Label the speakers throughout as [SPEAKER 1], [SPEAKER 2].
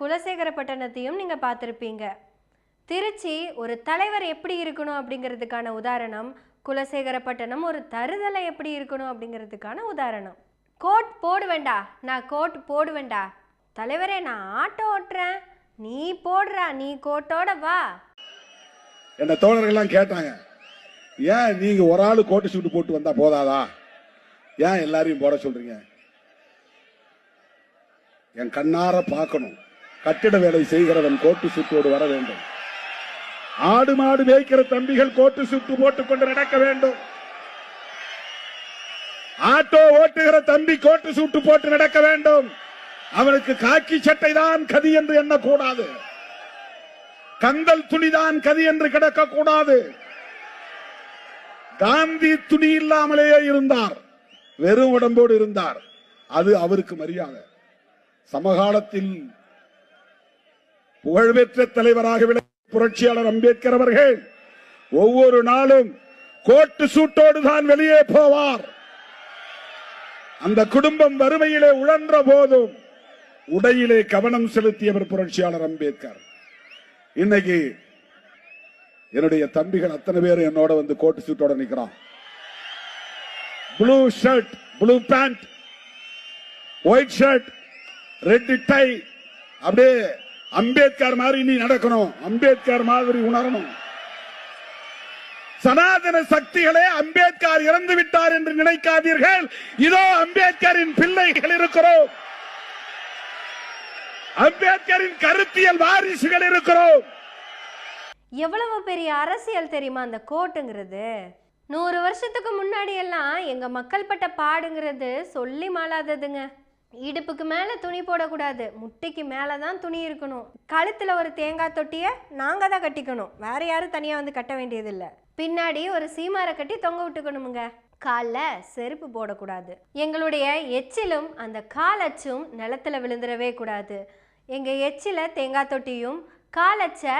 [SPEAKER 1] குலசேகரப்பட்டணத்தையும் நீங்கள் பார்த்துருப்பீங்க. திருச்சி ஒரு தலைவர் எப்படி இருக்கணும் அப்படிங்கிறதுக்கான உதாரணம் குலசேகரப்பட்டணம் ஒரு தருதலை எப்படி இருக்கணும் அப்படிங்கிறதுக்கான உதாரணம். கோட் போடுவேண்டா நான் கோட் போடுவேண்டா. தலைவரே நான் ஆட்டோ ஓட்டுறேன். நீ போடுறா நீ கோட்டோட வா.
[SPEAKER 2] என்ன தோழர்கள்லாம் கேட்டாங்க ஏன் நீங்க ஒரு ஆளு கோட்டு சூட்டு போட்டு வந்தா போதாதா? ஏன் எல்லாரையும் போட சொல்றீங்க? என் கண்ணார பார்க்கணும். கட்டிட வேலை செய்கிறவன் கோட்டு சுட்டோடு வர வேண்டும். ஆடு மாடு மேய்க்கிற தம்பிகள் கோட்டு சுட்டு போட்டுக் கொண்டு நடக்க வேண்டும். ஆட்டோ ஓட்டுகிற தம்பி கோட்டு சூட்டு போட்டு நடக்க வேண்டும். அவனுக்கு காக்கி சட்டை தான் கதி என்று எண்ணக்கூடாது. கந்தல் துணிதான் கதி என்று கிடக்க கூடாது காந்தி துணி இல்லாமலேயே இருந்தார். வெறும் உடம்போடு இருந்தார். அது அவருக்கு மரியாதை. சமகாலத்தில் புகழ்பெற்ற தலைவராக விளங்கிய புரட்சியாளர் அம்பேத்கர் அவர்கள் ஒவ்வொரு நாளும் கோட்டு சூட்டோடு தான் வெளியே போவார். அந்த குடும்பம் வறுமையிலே உழன்ற போதும் உடையிலே கவனம் செலுத்தியவர் புரட்சியாளர் அம்பேத்கர். இன்னைக்கு என்னுடைய தம்பிகள் அத்தனை பேர் என்னோட வந்து கோட்டு சூட்டோட நிற்கிறான் blue shirt blue pant white shirt red tie அப்படியே அம்பேத்கர் மாதிரி நீ நடக்கணும். அம்பேத்கர் மாதிரி உணரணும். சனாதன சக்திகளே அம்பேத்கர் இறந்து விட்டார் என்று நினைக்காதீர்கள். இதோ அம்பேத்கரின் பிள்ளைகள் இருக்கிறோம். அம்பேத்கரின் கருத்தியல் வாரிசுகள் இருக்கிறோம்.
[SPEAKER 1] எவ்வளவு பெரிய அரசியல் தெரியுமா அந்த கோட்டுங்கிறது? நூறு வருஷத்துக்கு முன்னாடி எல்லாம் எங்க மக்கள் பட்ட பாடுங்கிறது சொல்லி மாளாததுங்க. இடுப்புக்கு மேலே துணி போடக்கூடாது. முட்டைக்கு மேலே தான் துணி இருக்கணும். கழுத்தில் ஒரு தேங்காய் தொட்டியை நாங்கள் தான் கட்டிக்கணும். வேற யாரும் தனியாக வந்து கட்ட வேண்டியதில்லை. பின்னாடி ஒரு சீமாரை கட்டி தொங்க விட்டுக்கணுமுங்க. காலில் செருப்பு போடக்கூடாது. எங்களுடைய எச்சிலும் அந்த காலச்சும் நிலத்துல விழுந்துடவே கூடாது. எங்கள் எச்சில தேங்காய் தொட்டியும் காலச்ச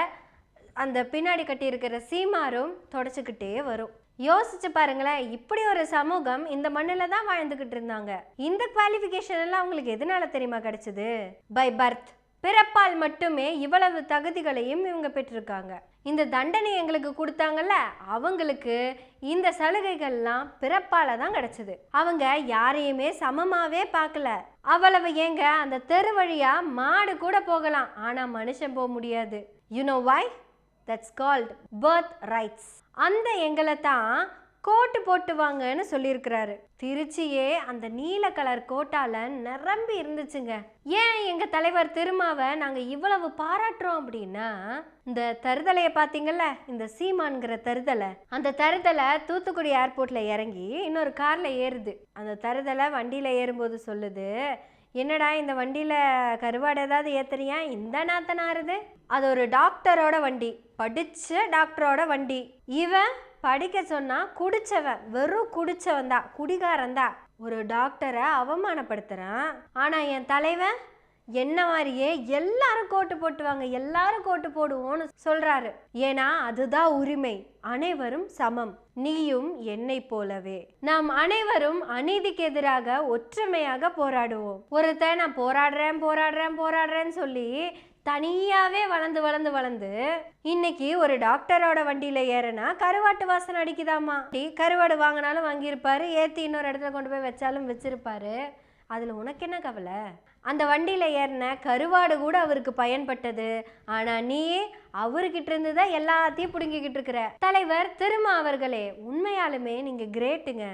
[SPEAKER 1] அந்த பின்னாடி கட்டியிருக்கிற சீமாரும் தொடச்சிக்கிட்டே வரும். யோசிச்சு பாருங்களேன் இப்படி ஒரு சமூகம் இந்த மண்ணில் தான் வாழ்ந்துக்கிட்டு இருந்தாங்க. இந்த குவாலிஃபிகேஷன் எல்லாம் அவங்களுக்கு எதனால தெரியுமா கிடைச்சது? பை பர்த் பிறப்பால் மட்டுமே இவ்வளவு தகுதிகளையும் இவங்க பெற்றிருக்காங்க. இந்த தண்டனை எங்களுக்கு கொடுத்தாங்கல்ல அவங்களுக்கு இந்த சலுகைகள்லாம் பிறப்பால தான் கிடைச்சது. அவங்க யாரையுமே சமமாவே பார்க்கல. அவ்வளவு ஏங்க அந்த தெரு வழியா மாடு கூட போகலாம். ஆனா மனுஷன் போக முடியாது. You know that's called birth rights அந்த எங்களை தான் கோட்டு போட்டு வாங்கன்னு சொல்லியிருக்கிறாரு. திருச்சியே அந்த நீல கலர் கோட்டால நிரம்பி இருந்துச்சுங்க. ஏன் எங்க தலைவர் திருமாவை நாங்க இவ்வளவு பாராட்டுறோம் அப்படின்னா இந்த தருதலையை பார்த்தீங்கல்ல இந்த சீமான்கிற தருதலை அந்த தருதலை தூத்துக்குடி ஏர்போர்ட்ல இறங்கி இன்னொரு கார்ல ஏறுது. அந்த தருதலை வண்டியில ஏறும்போது சொல்லுது என்னடா இந்த வண்டியில் கருவாடு ஏதாவது ஏத்துறியா? இந்த நாத்தனாருது. அது ஒரு டாக்டரோட வண்டி. படிச்ச டாக்டரோட வண்டி. இவன் படிக்க சொன்னா குடிச்சவன் வெறும் குடிச்சவன் தான் குடிகாரன் தான் ஒரு டாக்டரை அவமானப்படுத்துறான். ஆனா என் தலைவன் என்ன மாதிரியே எல்லாரும் கோட்டு போட்டுவாங்க எல்லாரும் கோட்டு போடுவோம்னு சொல்றாரு. ஏன்னா அதுதான் உரிமை. அனைவரும் சமம். நீயும் என்னை போலவே. நாம் அனைவரும் அநீதிக்கு எதிராக ஒற்றுமையாக போராடுவோம். ஒருத்தன் நான் போராடுறேன் போராடுறேன் போராடுறேன்னு சொல்லி தனியாவே வளர்ந்து வளர்ந்து வளர்ந்து இன்னைக்கு ஒரு டாக்டரோட வண்டியில ஏறனா கருவாட்டு வாசனை அடிக்குதாமா கருவாடு வாங்கினாலும் வாங்கியிருப்பாரு ஏத்தி இன்னொரு இடத்துல கொண்டு போய் வச்சாலும் வச்சிருப்பாரு. அதுல உனக்கு என்ன கவலை? அந்த வண்டியில் ஏறின கருவாடு கூட அவருக்கு பயன்பட்டது. ஆனால் நீ அவர்கிட்ட இருந்து தான் எல்லாத்தையும் பிடுங்கிக்கிட்டு இருக்கிற. தலைவர் திருமா அவர்களே உண்மையாலுமே நீங்கள் கிரேட்டுங்க.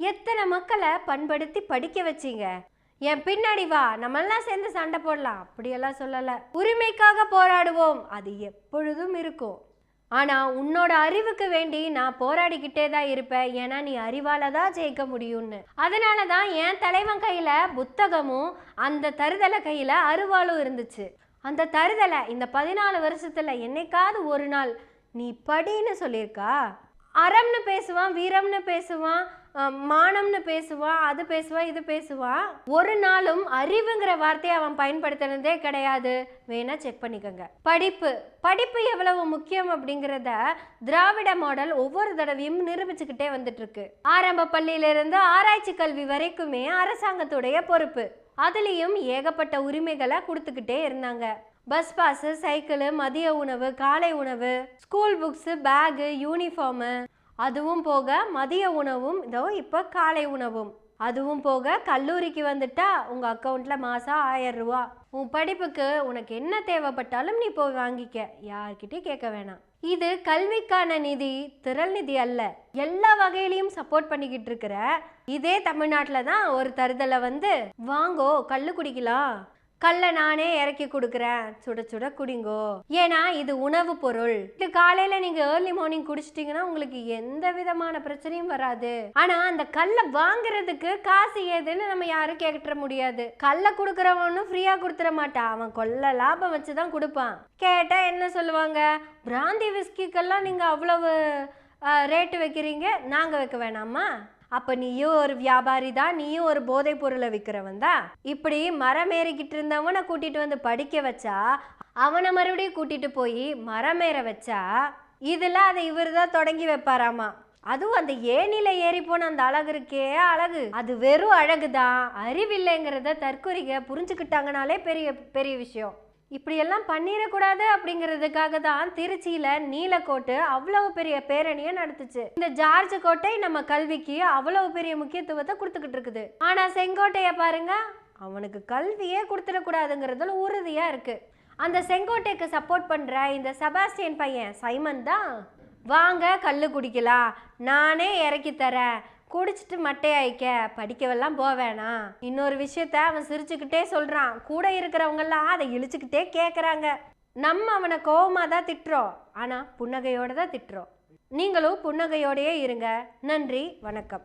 [SPEAKER 1] எத்தனை மக்களை பண்படுத்தி படிக்க வச்சீங்க? என் பின்னாடி வா நம்மெல்லாம் சேர்ந்து சண்டை போடலாம். அப்படியெல்லாம் சொல்லலை. உரிமைக்காக போராடுவோம். அது எப்பொழுதும் இருக்கும். ஆனால் உன்னோட அறிவுக்கு வேண்டி நான் போராடிக்கிட்டே தான் இருப்பேன். ஏன்னா நீ அறிவால தான் ஜெயிக்க முடியும்னு. அதனால தான் என் தலைவன் கையில் புத்தகமும் அந்த தருதலை கையில் அருவாளும் இருந்துச்சு. அந்த தருதலை இந்த பதினாலு வருஷத்தில் என்னைக்காவது ஒரு நாள் நீ படின்னு சொல்லியிருக்கா? அறம்னு பேசுவான் வீரம்னு பேசுவான் மானம்னு பேசுவான் அது பேசுவான் இது பேசுவான் ஒரு நாளும் அறிவுங்கிற வார்த்தையை அவன் பயன்படுத்தினதே கிடையாது. வேணா செக் பண்ணிக்கோங்க. படிப்பு. படிப்பு எவ்வளவு முக்கியம் அப்படிங்கிறத திராவிட மாடல் ஒவ்வொரு தடவையும் நிரூபிச்சுக்கிட்டே வந்துட்டு இருக்கு ஆரம்ப பள்ளியிலிருந்து ஆராய்ச்சி கல்வி வரைக்குமே அரசாங்கத்துடைய பொறுப்பு. அதுலேயும் ஏகப்பட்ட உரிமைகளை கொடுத்துக்கிட்டே இருந்தாங்க. பஸ் பாஸு சைக்கிளு மதிய உணவு காலை உணவு ஸ்கூல் புக்ஸு பேகு யூனிஃபார்மு அதுவும் போக மதிய உணவும் இதோ இப்போ காலை உணவும். அதுவும் போக கல்லூரிக்கு வந்துட்டா உங்க அக்கௌண்ட்ல மாசம் ஆயிரம் ரூபா. உன் படிப்புக்கு உனக்கு என்ன தேவைப்பட்டாலும் நீ போய் வாங்கிக்க. யார்கிட்டயும் கேட்க வேணாம். இது கல்விக்கான நிதி திரள் நிதி அல்ல. எல்லா வகையிலையும் சப்போர்ட் பண்ணிக்கிட்டு இருக்கிற இதே தமிழ்நாட்டில் தான் ஒரு தருதலை வந்து வாங்கோ கள்ளு குடிக்கலாம். கல்லை நானே இறக்கி கொடுக்குறேன். சுட சுட குடிங்கோ. ஏன்னா இது உணவு பொருள். இது காலையில நீங்க ஏர்லி மார்னிங் குடிச்சிட்டீங்கன்னா உங்களுக்கு எந்த விதமான பிரச்சனையும் வராது. ஆனா அந்த கல்லை வாங்குறதுக்கு காசு ஏதுன்னு நம்ம யாரும் கேட்டுற முடியாது. கல்லை கொடுக்குறவனும் ஃப்ரீயா கொடுத்துட மாட்டான். அவன் கொள்ள லாபம் வச்சு தான் கொடுப்பான். கேட்டா என்ன சொல்லுவாங்க? பிராந்தி விஸ்கிக்கெல்லாம் நீங்க அவ்வளவு ரேட்டு வைக்கிறீங்க? நாங்க வைக்க வேணாமா? அப்போ நீயும் ஒரு வியாபாரி தான் நீயும் ஒரு போதைப் பொருளை விற்கிறவன் தான் இப்படி மரம் ஏறிக்கிட்டு இருந்தவனை கூட்டிட்டு வந்து படிக்க வச்சா அவனை மறுபடியும் கூட்டிட்டு போய் மரம் ஏற வச்சா இதில் அதை இவர் தான் தொடங்கி வைப்பாராமா? அதுவும் அந்த ஏனில ஏறி போன அந்த அழகு இருக்கே அழகு. அது வெறும் அழகு தான் அறிவில்லைங்கிறத தற்கொலைக புரிஞ்சுக்கிட்டாங்கனாலே பெரிய பெரிய விஷயம். இப்படியெல்லாம் பண்ணிடக்கூடாது அப்படிங்கிறதுக்காக தான் திருச்சியில் நீலக்கோட்டு அவ்வளவு பெரிய பேரணியை நடத்துச்சு. இந்த ஜார்ஜ் கோட்டை நம்ம கல்விக்கு அவ்வளவு பெரிய முக்கியத்துவத்தை கொடுத்துக்கிட்டு இருக்குது. ஆனால் செங்கோட்டையை பாருங்க அவனுக்கு கல்வியே கொடுத்துடக்கூடாதுங்கிறதுல உறுதியாக இருக்கு. அந்த செங்கோட்டைக்கு சப்போர்ட் பண்ணுற இந்த செபாஸ்டியன் பையன் சைமன் தான். வாங்க கல் குடிக்கலாம். நானே இறக்கி தரேன். குடிச்சிட்டு மட்டையாயிக்க படிக்கவெல்லாம் போவேணாம் இன்னொரு விஷயத்த அவன் சிரிச்சுக்கிட்டே சொல்றான். கூட இருக்கிறவங்கெல்லாம் அதை இழிச்சுக்கிட்டே கேட்குறாங்க நம்ம அவனை கோவமாக தான் திட்டுறோம். ஆனால் புன்னகையோடு தான் திட்டுறோம். நீங்களும் புன்னகையோடயே இருங்க. நன்றி வணக்கம்.